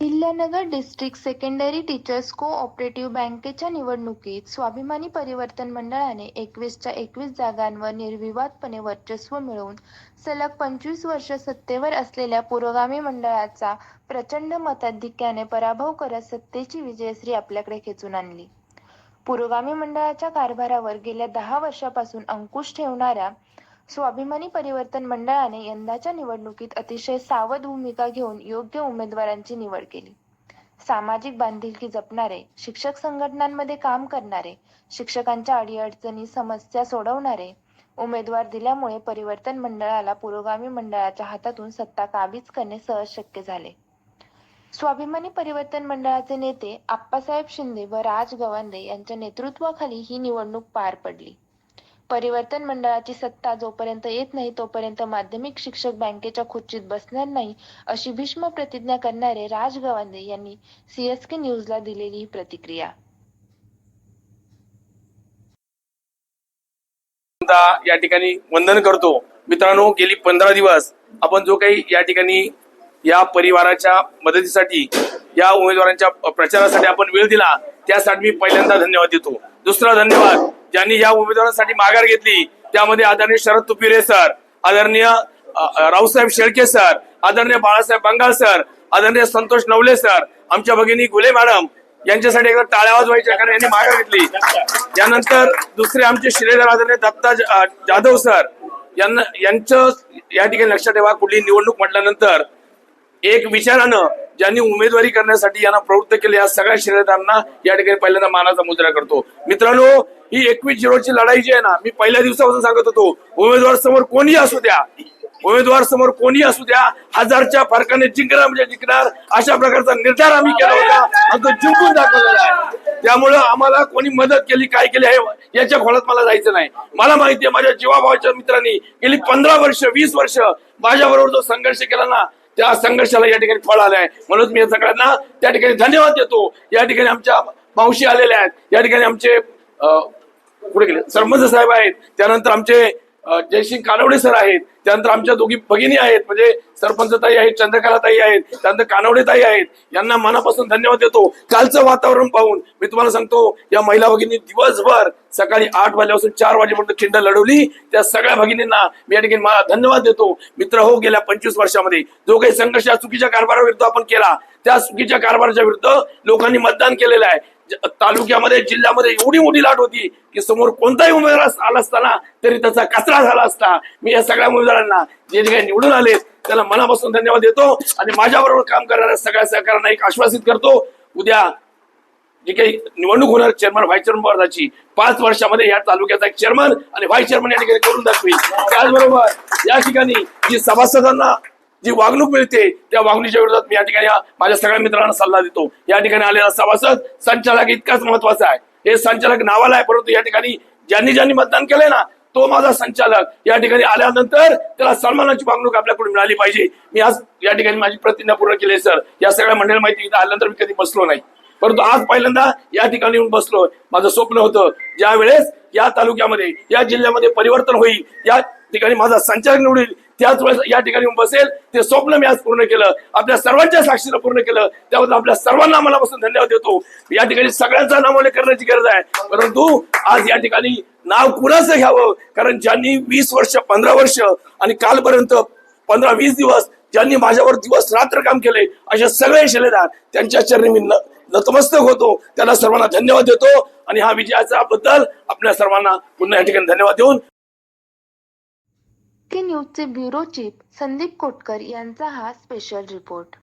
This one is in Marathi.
Ahilyanagar district secondary teachers cooperative बँकेच्या निवडणुकीत स्वाभिमानी परिवर्तन मंडळाने एकवीसच्या एकवीस जागांवर निर्विवादपणे वर्चस्व मिळवून सलग पंचवीस वर्ष सत्तेवर असलेल्या पुरोगामी मंडळाचा प्रचंड मताधिक्याने पराभव करत सत्तेची विजयश्री आपल्याकडे खेचून आणली. पुरोगामी मंडळाच्या कारभारावर गेल्या दहा वर्षापासून अंकुश ठेवणाऱ्या स्वाभिमानी परिवर्तन मंडळाने यंदाच्या निवडणुकीत अतिशय सावध भूमिका घेऊन योग्य उमेदवारांची निवड केली. सामाजिक बांधिलकी जपणारे, शिक्षक संघटनांमध्ये काम करणारे, शिक्षकांच्या अडीअडचणी, समस्या सोडवणारे उमेदवार दिल्यामुळे परिवर्तन मंडळाला पुरोगामी मंडळाच्या हातातून सत्ता काबीज करणे सहज शक्य झाले. स्वाभिमानी परिवर्तन मंडळाचे नेते आप्पासाहेब शिंदे व राज गवांदे यांच्या नेतृत्वाखाली ही निवडणूक पार पडली. परिवर्तन मंडळाची सत्ता जोपर्यंत येत नाही तोपर्यंत माध्यमिक शिक्षक बँकेच्या खुर्चीत बसणार नाही अशी भीष्म प्रतिज्ञा करणारे राज गवांदे यांनी सीएसके न्यूजला दिलेली ही प्रतिक्रिया. या ठिकाणी वंदन करतो मित्रांनो गेली पंधरा दिवस आपण जो काही या ठिकाणी या परिवाराच्या मदतीसाठी या उमेदवारांच्या प्रचारासाठी आपण वेळ दिला त्यासाठी मी पहिल्यांदा धन्यवाद देतो दुसरा धन्यवाद ज्यांनी या उमेदवारांसाठी माघार घेतली त्यामध्ये आदरणीय शरद तुपिरे सर आदरणीय रावसाहेब शेळके सर आदरणीय बाळासाहेब बंगाल सर आदरणीय संतोष नवले सर आमच्या भगिनी गुले मॅडम यांच्यासाठी एकदा टाळ्यावाज व्हायच्या कारण यांनी माघार घेतली. त्यानंतर दुसरे आमचे शिलेदार आदरणीय दत्ता जाधव सर यांना यांचं या ठिकाणी लक्षात ठेवा कुठली निवडणूक म्हटल्यानंतर एक विचारानं ज्यांनी उमेदवारी करण्यासाठी यांना प्रवृत्त केले या सगळ्या शर्यतांना या ठिकाणी पहिल्यांदा मानाचा मुजरा करतो. मित्रांनो ही एकवीस झिरोची लढाई जी आहे ना मी पहिल्या दिवसापासून सांगत होतो उमेदवार समोर कोणी असू द्या. उमेदवार समोर कोणी असू द्या. हजारच्या फरकाने जिंकणार म्हणजे जिंकणार अशा प्रकारचा निर्धार आम्ही केला होता. आणि तो जिंकून दाखवलेला आहे. त्यामुळं आम्हाला कोणी मदत केली काय केली आहे याच्या खोलात मला जायचं नाही. मला माहिती आहे माझ्या जीवाभावाच्या मित्रांनी गेली पंधरा वर्ष वीस वर्ष माझ्याबरोबर जो संघर्ष केला ना त्या संघर्षाला या ठिकाणी फळ आलंय. म्हणून मी सगळ्यांना त्या ठिकाणी धन्यवाद देतो. या ठिकाणी आमच्या मावशी आलेल्या आहेत. या ठिकाणी आमचे कुठे गेले? सरपंच साहेब आहेत. त्यानंतर आमचे जयसिंग कानवडे सर आहेत. त्यानंतर आमच्या दोघी भगिनी आहेत म्हणजे सरपंच ताई आहेत चंद्रकला ताई आहेत त्यानंतर कानवडे ताई आहेत. यांना मनापासून धन्यवाद देतो. कालचं वातावरण पाहून मी तुम्हाला सांगतो या महिला भगिनी दिवसभर सकाळी आठ वाजल्यापासून चार वाजेपर्यंत खिंड लढवली. त्या सगळ्या भगिनींना मी या ठिकाणी मला धन्यवाद देतो. मित्र हो गेल्या पंचवीस वर्षामध्ये जो काही संघर्ष या चुकीच्या कारभाराविरुद्ध आपण केला त्या चुकीच्या कारभाराच्या विरुद्ध लोकांनी मतदान केलेलं आहे. तालुक्यामध्ये जिल्ह्यामध्ये एवढी मोठी लाट होती की समोर कोणताही उमेदवार अस- आला असताना तरी त्याचा कचरा झाला असता. मी या सगळ्या उमेदवारांना जे जे काही निवडून आले त्याला मनापासून धन्यवाद देतो आणि माझ्याबरोबर काम करणाऱ्या सगळ्या सहकाऱ्यांना एक आश्वासित करतो. उद्या जी काही निवडणूक होणार चेअरमन व्हाईस चेअरमन पदाची पाच वर्षामध्ये या तालुक्याचा एक चेअरमन आणि व्हाईस चेअरमन या ठिकाणी करून दाखवी त्याचबरोबर या ठिकाणी जी सभासदांना जी वागणूक मिळते त्या वागणुकीच्या विरोधात मी या ठिकाणी माझ्या सगळ्या मित्रांना सल्ला देतो. या ठिकाणी आलेला सभासद संचालक इतकाच महत्त्वाचा आहे. हे संचालक नावाला आहे परंतु या ठिकाणी ज्यांनी ज्यांनी मतदान केलंय ना तो माझा संचालक. या ठिकाणी आल्यानंतर त्याला सन्मानाची वागणूक आपल्याकडून मिळाली पाहिजे. मी आज या ठिकाणी माझी प्रतिज्ञा पूर्ण केली सर. या सगळ्या मंडळ माहिती इथं आल्यानंतर मी कधी बसलो नाही. परंतु आज पहिल्यांदा या ठिकाणी येऊन बसलो. माझं स्वप्न होतं ज्या वेळेस या तालुक्यामध्ये या जिल्ह्यामध्ये परिवर्तन होईल या ठिकाणी माझा संचालक निवडील त्याच वेळेस या ठिकाणी येऊन बसेल ते स्वप्न मी आज पूर्ण केलं. आपल्या सर्वांच्या साक्षीनं पूर्ण केलं. त्याबद्दल आपल्या सर्वांना मनापासून धन्यवाद देतो. या ठिकाणी सगळ्यांचा नामोल्लेख करण्याची गरज आहे. परंतु आज या ठिकाणी नाव कुणाचं घ्यावं? कारण ज्यांनी वीस वर्ष पंधरा वर्ष आणि कालपर्यंत पंधरा वीस दिवस ज्यांनी माझ्यावर दिवस रात्र काम केले असे सगळे शिलेदार त्यांच्या चरणी मी नतमस्तक होतो. त्याला सर्वांना धन्यवाद देतो आणि हा विजयाचा बद्दल आपल्या सर्वांना पुन्हा या ठिकाणी धन्यवाद देऊन न्यूजचे ब्युरो चीफ संदीप कोटकर यांचा हा स्पेशल रिपोर्ट